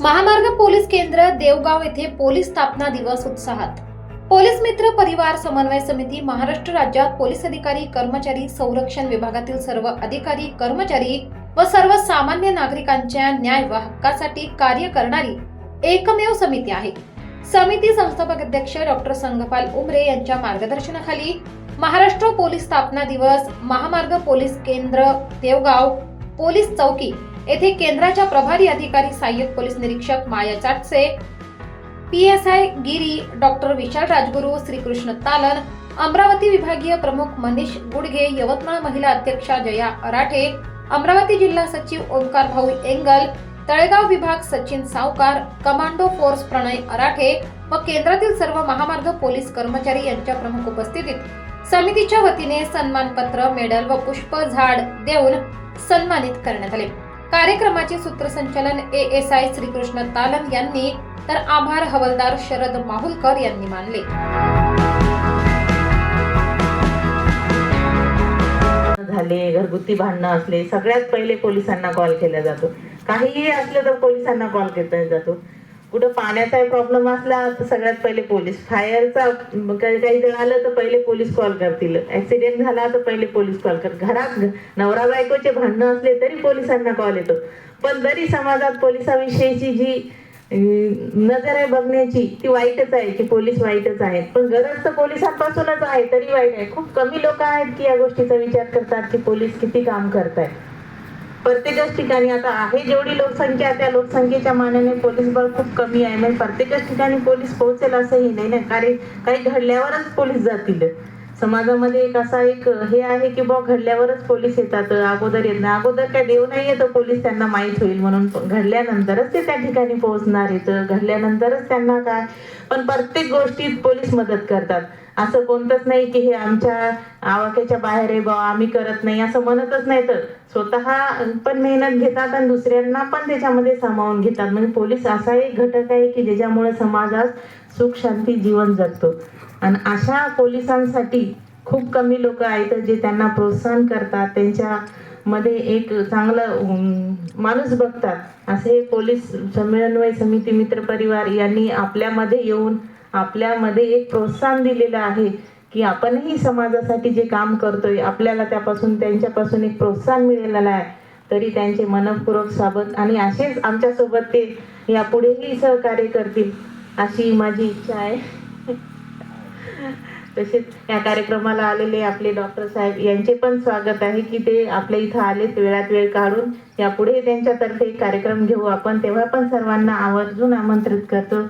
महामार्ग पोलीस केंद्र देवगाव येथे पोलीस स्थापना दिवस उत्साहात. पोलीस मित्र परिवार समन्वय समिती महाराष्ट्र राज्यात पोलीस अधिकारी कर्मचारी संरक्षण विभागातील सर्व अधिकारी कर्मचारी व सर्व सामान्य नागरिकांच्या न्याय व हक्कासाठी कार्य करणारी एकमेव समिती आहे. समिती संस्थापक अध्यक्ष डॉक्टर संगपाल उमरे यांच्या मार्गदर्शनाखाली महाराष्ट्र पोलीस स्थापना दिवस महामार्ग पोलीस केंद्र देवगाव पोलीस चौकी येथे केंद्राच्या प्रभारी अधिकारी सहाय्यक पोलीस निरीक्षक Maya Chatse P S I Giri doctor Vishal Rajguru Shrikrishna Talan Amravati विभागीय प्रमुख मनीष गुडघे यवतमाळ महिला अध्यक्षा जया अराठे अमरावती जिल्हा सचिव ओंकार भाऊ एंगल तळेगाव विभाग सचिन सावकार कमांडो फोर्स प्रणय अराठे व केंद्रातील सर्व महामार्ग पोलीस कर्मचारी यांच्या प्रमुख उपस्थितीत समितीच्या वतीने सन्मानपत्र मेडल व पुष्प झाड देऊन सन्मानित करण्यात आले. कार्यक्रमाचे सूत्रसंचालन A S I Shrikrishna Talan यांनी तर आभार हवलदार शरद माहुलकर यांनी मानले. झाले घरगुती भांडणं असले सगळ्यात पहिले पोलिसांना कॉल केला जातो. काहीही असलं तर पोलिसांना कॉल केला जातो. कुठं पाण्याचा प्रॉब्लेम असला तर सगळ्यात पहिले पोलीस. फायरचा काही काही जर आलं तर पहिले पोलीस कॉल करतील. ऍक्सिडेंट झाला तर पहिले पोलीस कॉल कर. घरात नवरा बायकोचे भांडणं असले तरी पोलिसांना कॉल येतो. पण तरी समाजात पोलिसाविषयीची जी नजर आहे बघण्याची ती वाईटच आहे की पोलीस वाईटच आहेत. पण गरज तर पोलिसांपासूनच आहे तरी वाईट आहे. खूप कमी लोक आहेत की या गोष्टीचा विचार करतात की पोलीस किती काम करतायत. प्रत्येकच ठिकाणी आता आहे जेवढी लोकसंख्या त्या लोकसंख्येच्या मानाने पोलीस बळ खूप कमी आहे. म्हणजे प्रत्येकच ठिकाणी पोलीस पोहोचेल असंही नाही ना. कारण काही घडल्यावरच पोलीस जातील. समाजामध्ये एक असा एक हे आहे की बा घडल्यावरच पोलीस येतात. अगोदर येत नाही. अगोदर काय देव नाही येतं पोलीस त्यांना माहीत होईल. म्हणून घडल्यानंतरच ते त्या ठिकाणी पोहोचणार येतं घडल्यानंतरच त्यांना काय? पण प्रत्येक गोष्टीत पोलीस मदत करतात. असं कोणतंच नाही की हे आमच्या आवाक्याच्या बाहेर आहे बा आम्ही करत नाही असं म्हणतच नाही. तर स्वतः पण मेहनत घेतात आणि दुसऱ्यांना पण त्याच्यामध्ये सामावून घेतात. म्हणजे पोलीस असा एक घटक आहे की ज्याच्यामुळे समाजात सुख शांती जीवन जगतो. आणि अशा पोलिसांसाठी खूप कमी लोक आहेत जे त्यांना प्रोत्साहन करतात. त्यांच्या मध्ये एक चांगलं माणूस बघतात. असे पोलीस समन्वय समिती मित्र परिवार यांनी आपल्यामध्ये येऊन आपल्यामध्ये एक प्रोत्साहन दिलेलं आहे की आपणही समाजासाठी जे काम करतोय आपल्याला त्यापासून त्यांच्यापासून एक प्रोत्साहन मिळालेलं आहे. तरी त्यांचे मनपूर्वक स्वागत आणि असेच आमच्यासोबत ते यापुढेही सहकार्य करतील अशी माझी इच्छा आहे. तसेच या कार्यक्रमाला आलेले आपले डॉक्टर साहेब यांचे पण स्वागत आहे की ते आपल्या इथं आलेत वेळात वेळ काढून. यापुढे त्यांच्यातर्फे कार्यक्रम घेऊ आपण तेव्हा पण सर्वांना आवर्जून आमंत्रित करतो.